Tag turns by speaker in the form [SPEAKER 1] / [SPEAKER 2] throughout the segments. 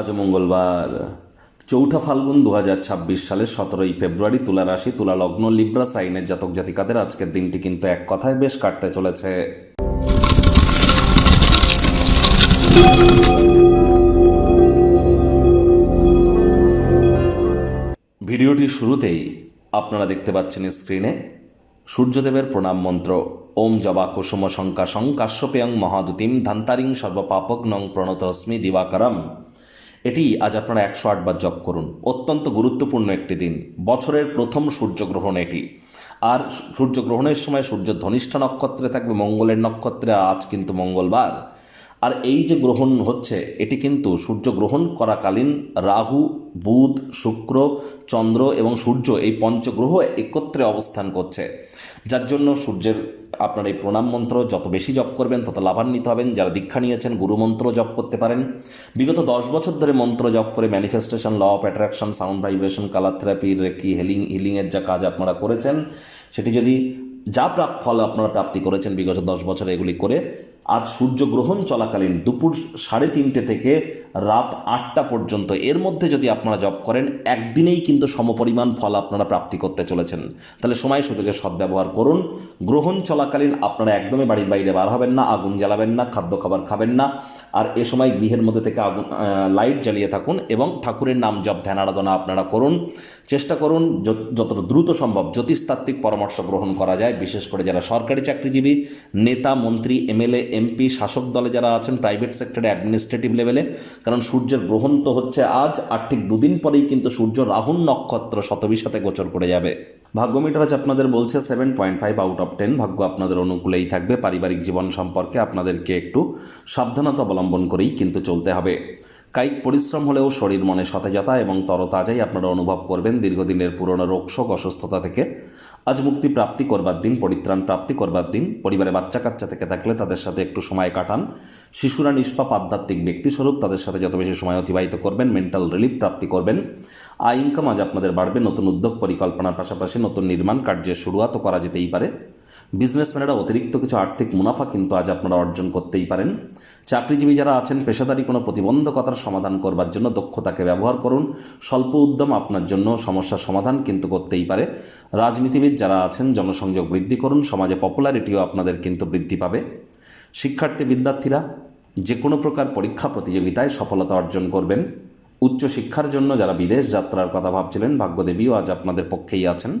[SPEAKER 1] আজ মঙ্গলবার। চৌঠা ফাল্গুন দু হাজার ছাব্বিশ সালের সতেরোই ফেব্রুয়ারি তুলা রাশি, তুলা লগ্ন, লিব্রা, সাইনের জাতক জাতিকাদের আজকের দিনটি কিন্তু এক কথায় বেশ কাটতে চলেছে। ভিডিওটির শুরুতেই আপনারা দেখতে পাচ্ছেন স্ক্রিনে সূর্যদেবের প্রণাম মন্ত্র। ওম জবা কুসুম শঙ্কাশং কাশ্যপেয়ং মহাদুতিম ধান্তারিং সর্বপাপক নং প্রণতস্মি দিবাকরম। এটি আজ আপনারা একশো আটবার জপ করুন। অত্যন্ত গুরুত্বপূর্ণ একটি দিন। বছরের প্রথম সূর্যগ্রহণ এটি। আর সূর্যগ্রহণের সময় সূর্য ধনিষ্ঠা নক্ষত্রে থাকবে, মঙ্গলের নক্ষত্রে আজ কিন্তু মঙ্গলবার। আর এই যে গ্রহণ হচ্ছে, এটি কিন্তু সূর্যগ্রহণ করাকালীন রাহু, বুধ, শুক্র, চন্দ্র এবং সূর্য এই পঞ্চগ্রহ একত্রে অবস্থান করছে। যার জন্য সূর্যের আপনার এই প্রণাম মন্ত্র যত বেশি জপ করবেন, তত লাভান্বিত হবেন। যারা দীক্ষা নিয়েছেন, গুরু মন্ত্র জপ করতে পারেন। বিগত দশ বছর ধরে মন্ত্র জপ করে manifestation law of attraction sound vibration colour therapy reiki healing হিলিংয়ের যা কাজ আপনারা করেছেন, সেটি যদি যা প্রাপ ফল আপনারা প্রাপ্তি করেছেন বিগত দশ বছর এগুলি করে, আজ সূর্যগ্রহণ চলাকালীন দুপুর সাড়ে তিনটে থেকে রাত আটটা পর্যন্ত, এর মধ্যে যদি আপনারা জব করেন, একদিনেই কিন্তু সমপরিমাণ ফল আপনারা প্রাপ্তি করতে চলেছেন। তাহলে সময় সুযোগের সদ্ব্যবহার করুন। গ্রহণ চলাকালীন আপনারা একদমই বাড়ির বাইরে বার হবেন না, আগুন জ্বালাবেন না, খাদ্য খাবার খাবেন না। আর এ সময় গৃহের মধ্যে থেকে আগুন লাইট জ্বালিয়ে থাকুন এবং ঠাকুরের নাম জপ, ধ্যান আরাধনা আপনারা করুন। চেষ্টা করুন যত- যতটা দ্রুত সম্ভব জ্যোতিষতাত্ত্বিক পরামর্শ গ্রহণ করা যায়। বিশেষ করে যারা সরকারি চাকরিজীবী, নেতা, মন্ত্রী, এমএলএ, এমপি, শাসক দলে যারা আছেন প্রাইভেট সেক্টরে অ্যাডমিনিস্ট্রেটিভ লেভেলে কারণ সূর্যের গ্রহণ তো হচ্ছে আজ, আর ঠিক দুদিন পরেই কিন্তু সূর্য রাহুল নক্ষত্র শতবিশাতে গোচর করে যাবে। ভাগ্য মিটার আজ আপনাদের বলছে seven point five out of ten ভাগ্য আপনাদের অনুকূলেই থাকবে। পারিবারিক জীবন সম্পর্কে আপনাদেরকে একটু সাবধানতা অবলম্বন করেই কিন্তু চলতে হবে। কায়িক পরিশ্রম হলেও শরীর মনে সতেজতা এবং তরতাজাই আপনারা অনুভব করবেন দীর্ঘদিনের পুরনো রোগশোক অসুস্থতা থেকে। আজ মুক্তি প্রাপ্তি করবার দিন, পরিত্রাণ প্রাপ্তি করবার দিন। পরিবারে বাচ্চা কাচ্চা থেকে থাকলে তাদের সাথে একটু সময় কাটান। শিশুরা নিষ্পাপ, আধ্যাত্মিক ব্যক্তিস্বরূপ তাদের সাথে যত বেশি সময় অতিবাহিত করবেন মেন্টাল রিলিফ প্রাপ্তি করবেন। আয় ইনকাম আজ আপনাদের বাড়বে। নতুন উদ্যোগ, পরিকল্পনার পাশাপাশি নতুন নির্মাণ কার্যের শুরুয়াতও করা যেতেই পারে। বিজনেসম্যানেরা অতিরিক্ত কিছু আর্থিক মুনাফা কিন্তু আজ আপনারা অর্জন করতেই পারেন। চাকরিজীবী যারা আছেন, পেশাদারি কোনো প্রতিবন্ধকতার সমাধান করবার জন্য দক্ষতাকে ব্যবহার করুন। স্বল্প উদ্যম আপনার জন্য সমস্যার সমাধান কিন্তু করতেই পারে। রাজনীতিবিদ যারা আছেন, জনসংযোগ বৃদ্ধি করুন, সমাজে পপুলারিটিও আপনাদের কিন্তু বৃদ্ধি পাবে। শিক্ষার্থী বিদ্যার্থীরা যে কোনো প্রকার পরীক্ষা প্রতিযোগিতায় সফলতা অর্জন করবেন। উচ্চশিক্ষার জন্য যারা বিদেশ যাত্রার কথা ভাবছিলেন, ভাগ্যদেবীও আজ আপনাদের পক্ষেই আছেন।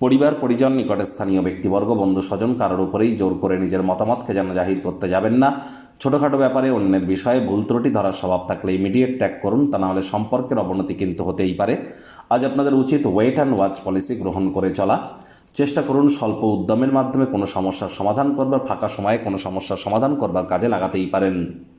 [SPEAKER 1] পরিবার, পরিজন নিকটে স্থানীয় ব্যক্তিবর্গ, বন্ধু, স্বজন কারোর উপরেই জোর করে নিজের মতামতকে যেন জাহির করতে যাবেন না। ছোটোখাটো ব্যাপারে অন্যের বিষয়ে ভুল ত্রুটি ধরার স্বভাব থাকলে ইমিডিয়েট ত্যাগ করুন, তা নাহলে সম্পর্কের অবনতি কিন্তু হতেই পারে। আজ আপনাদের উচিত ওয়েট অ্যান্ড ওয়াচ পলিসি গ্রহণ করে চলা। চেষ্টা করুন স্বল্প উদ্যমের মাধ্যমে কোনো সমস্যার সমাধান করবার, ফাঁকা সময়ে কোনো সমস্যার সমাধান করবার কাজে লাগাতেই পারেন।